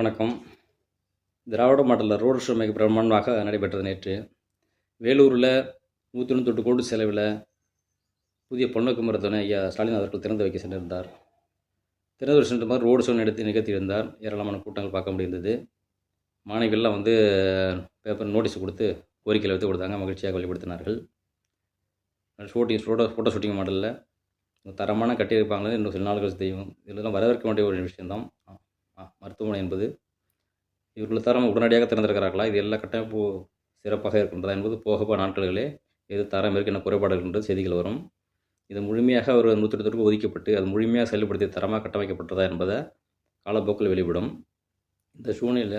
வணக்கம். திராவிட மாடலில் road show மிக பிரமாண்டமாக நடைபெற்றது நேற்று. வேலூரில் நூற்றி தொண்ணூத்தெட்டு கோடி செலவில் புதிய பொன்னக்கு மருத்துவனை ஐயா ஸ்டாலின் அவர்கள் திறந்து வைக்க சென்றிருந்தார். திறந்து வைக்க சென்ற மாதிரி ரோடு ஷோ நடத்தி நிகழ்த்தியிருந்தார் ஏராளமான கூட்டங்கள் பார்க்க முடிந்தது. மாணவிகள்லாம் வந்து பேப்பர் நோட்டீஸ் கொடுத்து கோரிக்கையில் வைத்து கொடுத்தாங்க. மகிழ்ச்சியாக வெளிப்படுத்தினார்கள். ஷூட்டிங் ஃபோட்டோ ஃபோட்டோ ஷூட்டிங் மாடலில். தரமான கட்டியிருப்பாங்களே இன்னும் சில நாள் கழிச்சு தெரியும் இதெல்லாம் வரவேற்க வேண்டிய ஒரு விஷயம்தான். மருத்துவமனை என்பது இவர்கள் தரம் உடனடியாக திறந்திருக்கிறார்களா? இது எல்லா கட்டமைப்பு சிறப்பாக இருக்கின்றதா என்பது போக போக நாட்களிலே எது தரம் இருக்கு என்ன குறைபாடுகள் என்று செய்திகள் வரும். இது முழுமையாக ஒரு நூற்றி ஒதுக்கப்பட்டு அது முழுமையாக செயல்படுத்தி தரமாக கட்டமைக்கப்பட்டதா என்பதை காலப்போக்கில் வெளிவிடும். இந்த சூழ்நிலையில்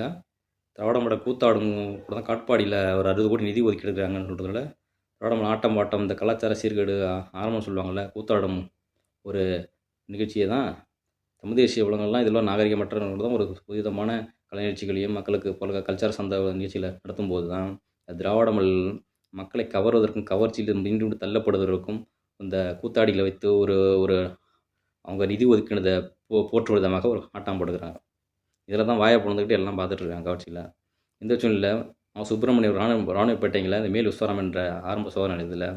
திராவிடமட கூத்தாடும் கூட தான் காட்பாடியில் ஒரு அறுபது கோடி நிதி ஒதுக்கி சொல்கிறதுல திராவிடமட ஆட்டம் பாட்டம் இந்த கலாச்சார சீர்கேடு ஆரம்பம் சொல்லுவாங்கள்ல கூத்தாடும் ஒரு நிகழ்ச்சியை தான் தமிழ் தேசிய உலகங்கள்லாம் இதெல்லாம் நாகரிகமற்ற தான் ஒரு புதிதமான கலை நிகழ்ச்சிகளையும் மக்களுக்கு பல கல்ச்சார சந்த நிகழ்ச்சியில் நடத்தும் போது தான் திராவிடமல் மக்களை கவர்வதற்கும் கவர்ச்சியில் மீண்டும் தள்ளப்படுவதற்கும் இந்த கூத்தாடிகளை வைத்து ஒரு ஒரு அவங்க நிதி ஒதுக்கினதை போ போற்று விதமாக ஒரு ஆட்டம் போடுகிறாங்க. இதில் தான் வாயை பிறந்துக்கிட்டு எல்லாம் பார்த்துட்ருக்காங்க கவர்ச்சியில். இந்த சூழ்நிலையில் அவன் சுப்பிரமணியம் ராணுவ ராணுவப்பேட்டையில் இந்த மேல் விஸ்வரம் என்ற ஆரம்ப சோதனை நிலையத்தில்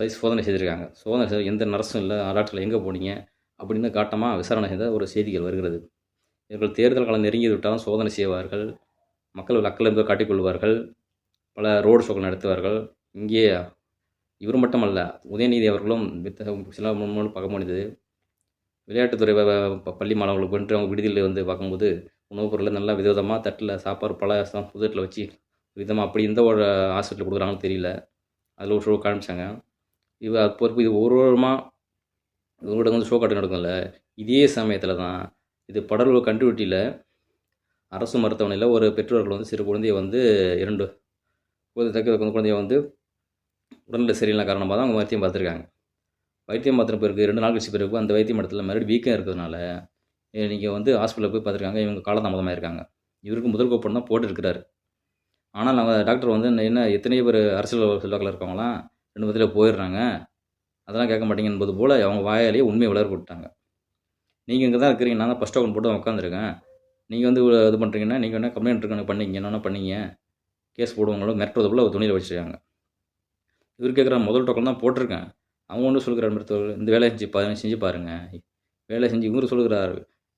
சைஸ் சோதனை செய்திருக்காங்க. சோதனை செய்து எந்த நர்ஸும் இல்லை ஆராய்ச்சியில் எங்கே போனீங்க? அப்படின்னு காட்டமாக விசாரணை செய்த ஒரு செய்திகள் வருகிறது. இவர்கள் தேர்தல் காலம் நெருங்கி விட்டாலும் சோதனை செய்வார்கள் மக்கள் அக்கல் என்பதை காட்டிக்கொள்வார்கள் பல ரோடு ஷோக்கள் நடத்துவார்கள். இங்கே இவர் மட்டுமல்ல உதயநிதி அவர்களும் சில முன்னாள் பார்க்க முடிந்தது. விளையாட்டுத்துறை ப- பள்ளி மாணவர்களுக்கு வென்று அவங்க விடுதியில் வந்து பார்க்கும்போது உணவுப் பொருளை நல்லா விதவிதமாக தட்டில் சாப்பாடு பல புதுட்டில் வச்சு விதமாக அப்படி எந்த ஒரு ஹாஸ்பிட்டலில் கொடுக்குறாங்கன்னு தெரியல. அதில் ஒரு ஷோ காமிச்சாங்க. இது பொறுப்பு இது ஒரு வாரமாக இவங்களோட வந்து ஷோ காட்டு நடக்கும்ல இதே சமயத்தில் தான் இது படலூர் கண்டுபிட்டியில் அரசு மருத்துவமனையில் ஒரு பெற்றோர்கள் வந்து சிறு குழந்தையை வந்து இரண்டு குழந்தை தக்க குழந்தைய வந்து உடல்நிலை சரியில்லை காரணமாக தான் அவங்க வைத்தியம் பார்த்துருக்காங்க. வைத்தியம் பார்த்துட்டு பிறகு ரெண்டு நாள் கழிச்சு பிறகு அந்த வைத்தியம் இடத்துல மறுபடியும் வீக்கம் இருக்கிறதுனால நீங்கள் வந்து ஹாஸ்பிட்டலில் போய் பார்த்துருக்காங்க இவங்க காலதாமதமாக இருக்காங்க. இவருக்கு முதல் கோப்பம் தான் போட்டுருக்கிறாரு ஆனால் நம்ம டாக்டர் வந்து என்ன எத்தனையோ பேர் அரசியல் செல்வாக்கில் இருக்கவங்களாம் ரெண்டு மத்தியில் போயிடுறாங்க. அதெல்லாம் கேட்க மாட்டீங்க என்பது போல் அவங்க வாயாலேயே உண்மையை வளர விட்டாங்க நீங்கள் இங்கே தான் இருக்கிறீங்க நான் தான் ஃபஸ்ட் டோக்கன் போட்டு உட்காந்துருக்கேன் நீங்கள் வந்து இது பண்ணுறீங்கன்னா நீங்கள் என்ன கம்ப்ளைண்ட் இருக்குன்னு பண்ணிங்க என்னென்ன பண்ணீங்க. கேஸ் போடுவாங்களோ மிரட்டுறது போல் ஒரு துணியில் வச்சுருக்காங்க. இவர் கேட்குற முதல் டோக்கன் தான் போட்டிருக்கேன். அவங்க ஒன்று சொல்கிறார் மருத்துவர் இந்த வேலையை செஞ்சு பாருங்க செஞ்சு பாருங்கள் வேலை செஞ்சு இவரு சொல்கிறார்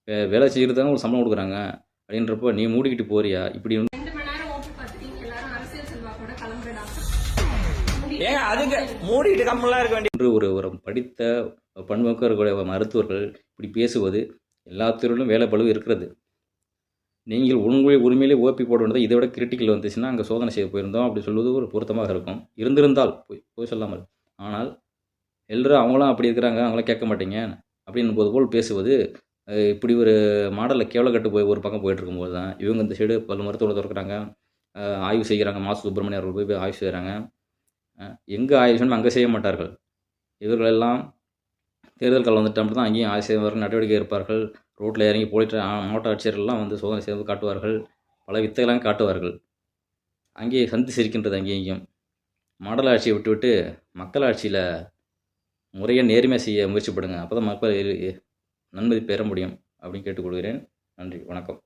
வே வேலை செய்கிறதாங்க ஒரு சம்பளம் கொடுக்குறாங்க. அப்படின்றப்போ நீ மூடிக்கிட்டு போறியா? இப்படி ஏங்க அதுக்கு மூடிட்டு கம்மெல்லாம் இருக்க வேண்டிய என்று ஒரு ஒரு படித்த பன்முக இருக்கக்கூடிய மருத்துவர்கள் இப்படி பேசுவது எல்லா துறையிலும் வேலை பளு இருக்கிறது. நீங்கள் உண்மை உரிமையிலே ஓபி போட வேண்டியது இதை விட கிரிட்டிக்கல் வந்துச்சுன்னா அங்கே சோதனை செய்ய போயிருந்தோம் அப்படி சொல்வது ஒரு பொருத்தமாக இருக்கும். இருந்திருந்தால் போய் போய் சொல்லாமல். ஆனால் எல்லாரும் அவங்களாம் அப்படி இருக்கிறாங்க அவங்களாம் கேட்க மாட்டீங்க அப்படின்னு போது போல் பேசுவது இப்படி ஒரு மாடலில் கேவலக்கட்டு போய் ஒரு பக்கம் போயிட்டு இருக்கும்போது தான் இவங்க இந்த சைடு பல மருத்துவத்தை திறக்கிறாங்க. ஆய்வு செய்கிறாங்க. மாசு போய் போய் ஆய்வு செய்கிறாங்க எங்கே ஆய்வு அங்கே செய்ய மாட்டார்கள். இவர்களெல்லாம் தேர்தல் காலம் வந்துட்டு மட்டும் தான் அங்கேயும் ஆய்வு செய்வார்கள் நடவடிக்கை இருப்பார்கள் ரோட்டில் இறங்கி போலீஸ் மாவட்ட ஆட்சியர்கள்லாம் வந்து சோதனை செய்து காட்டுவார்கள். பல வித்தைகளாம் காட்டுவார்கள். அங்கேயே சந்தி சிரிக்கின்றது அங்கேயும் இங்கேயும். மாடல் ஆட்சியை விட்டுவிட்டு மக்கள் ஆட்சியில் முறையாக நேர்மையாக செய்ய முயற்சிப்படுங்க அப்போ தான் மக்கள் நன்மதி பெற முடியும் அப்படின்னு கேட்டுக்கொள்கிறேன். நன்றி வணக்கம்.